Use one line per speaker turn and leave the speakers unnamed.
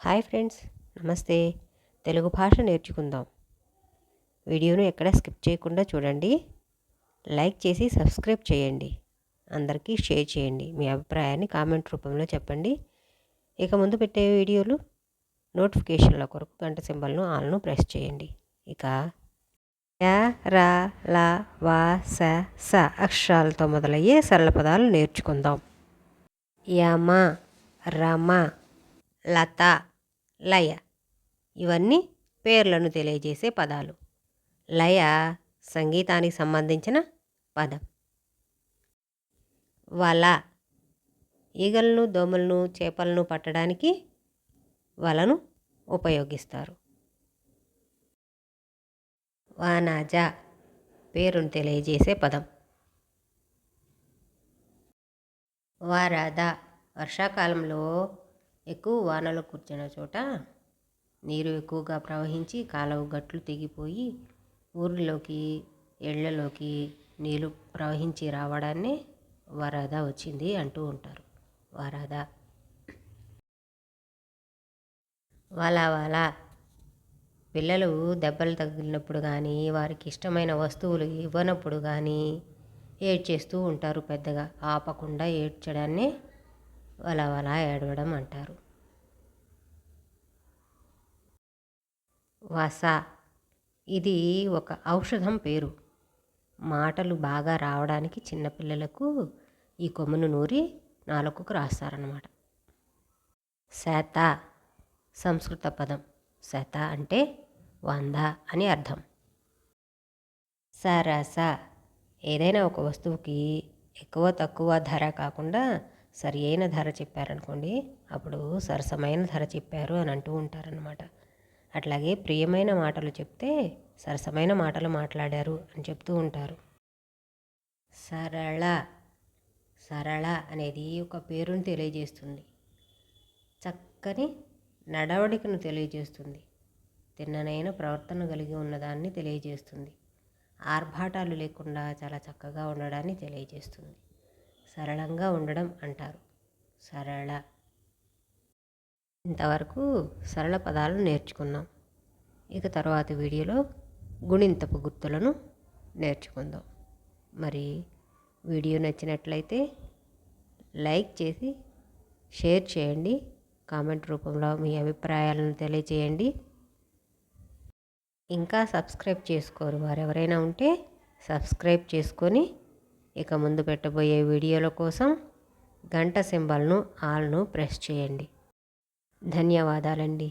Hi friends నమస్తే. తెలుగు భాష నేర్చుకుందాం. వీడియోను ఎక్కడ స్కిప్ చేయకుండా చూడండి. లైక్ చేసి సబ్స్క్రైబ్ చేయండి. అందరికీ షేర్ చేయండి. మీ అభిప్రాయాన్ని కామెంట్ రూపంలో చెప్పండి. ఇక ముందు పెట్టే వీడియోలు నోటిఫికేషన్ల కొరకు గంట సింబల్ను ఆల్ను ప్రెస్ చేయండి. ఇక యా రా లా వా స స అక్షరాలతో మొదలయ్యే సరళ పదాలు నేర్చుకుందాం. యమ రమ లత లయ ఇవన్నీ పేర్లను తెలియజేసే పదాలు. లయ సంగీతానికి సంబంధించిన పదం. వల ఈగలను దోమలను చేపలను పట్టడానికి వలను ఉపయోగిస్తారు. వానాజ పేరును తెలియజేసే పదం. వారాధ వర్షాకాలంలో ఎక్కువ వానలు కూర్చున్న చోట నీరు ఎక్కువగా ప్రవహించి కాలువ గట్లు తెగిపోయి ఊరిలోకి ఇళ్ళలోకి నీళ్ళు ప్రవహించి రావడాన్ని వరద వచ్చింది అంటూ ఉంటారు. వరద వాలా వాలా. పిల్లలు దెబ్బలు తగిలినప్పుడు కానీ వారికి ఇష్టమైన వస్తువులు ఇవ్వనప్పుడు కానీ ఏడ్చేస్తూ ఉంటారు పెద్దగా. ఆపకుండా ఏడ్చడాన్ని వల ఏడవడం అంటారు. వస ఇది ఒక ఔషధం పేరు. మాటలు బాగా రావడానికి చిన్నపిల్లలకు ఈ కొమ్మును నూరి నాలుకకు రాస్తారన్నమాట. శాత సంస్కృత పదం. శత అంటే వంద అని అర్థం. సరస ఏదైనా ఒక వస్తువుకి ఎక్కువ తక్కువ ధర కాకుండా సరి అయిన ధర చెప్పారనుకోండి అప్పుడు సరసమైన ధర చెప్పారు అని అంటూ ఉంటారనమాట అట్లాగే ప్రియమైన మాటలు చెప్తే సరసమైన మాటలు మాట్లాడారు అని చెప్తూ ఉంటారు. సరళ సరళ అనేది ఒక పేరును తెలియజేస్తుంది. చక్కని నడవడికను తెలియజేస్తుంది. తిన్ననైన ప్రవర్తన కలిగి ఉన్నదాన్ని తెలియజేస్తుంది. ఆర్భాటాలు లేకుండా చాలా చక్కగా ఉండడాన్ని తెలియజేస్తుంది. సరళంగా ఉండడం అంటారు. సరళ. ఇంతవరకు సరళ పదాలను నేర్చుకున్నాం. ఇక తర్వాత వీడియోలో గుణింతపు గుర్తులను నేర్చుకుందాం. మరి వీడియో నచ్చినట్లయితే లైక్ చేసి షేర్ చేయండి. కామెంట్ రూపంలో మీ అభిప్రాయాలను తెలియజేయండి. ఇంకా సబ్స్క్రైబ్ చేసుకోరు వారెవరైనా ఉంటే సబ్స్క్రైబ్ చేసుకొని ఇక ముందు పెట్టబోయే వీడియోల కోసం గంట సింబల్ను ఆల్ను ప్రెస్ చేయండి. ధన్యవాదాలండి.